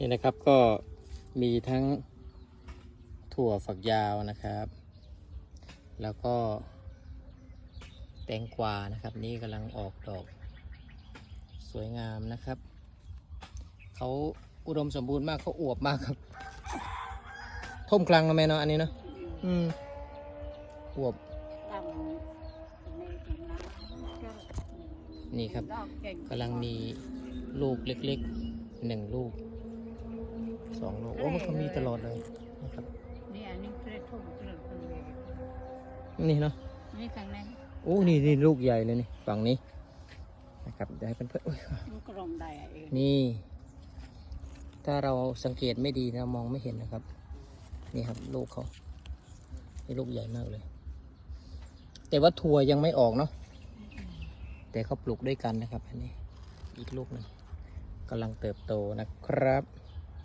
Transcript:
นี่นะครับก็มีทั้งถั่วฝักยาวนะครับ แล้วก็แตงกวานะครับ นี่กำลังออกดอก สวยงามนะครับเขาอุดมสมบูรณ์มากเขาอวบมากครับท่มคลังนะแม่เนาะอันนี้เนาะอืมอวบนี่ครับกำลังมีลูกเล็กๆหนึ่งลูก สองลูกโอ้มันก็มีตลอดเลยนะครับนี่อันนี้เคล็ดทุ่มเคล็ดคนเดียวนี่เนาะนี่ข้างในโอ้นี่นี่ลูกใหญ่เลยนี่ฝั่งนี้นะครับเดี๋ยวให้เพื่อนๆอุ๊ยมันกลมได้เองนี่ ถ้าเราสังเกตไม่ดีนะมองไม่เห็นนะครับ นี่ครับลูกเขานี่ลูกใหญ่มากเลย แต่ว่าถั่วยังไม่ออกเนาะแต่เขาปลูกด้วยกันนะครับ อันนี้อีกลูกหนึ่งกำลังเติบโตนะครับ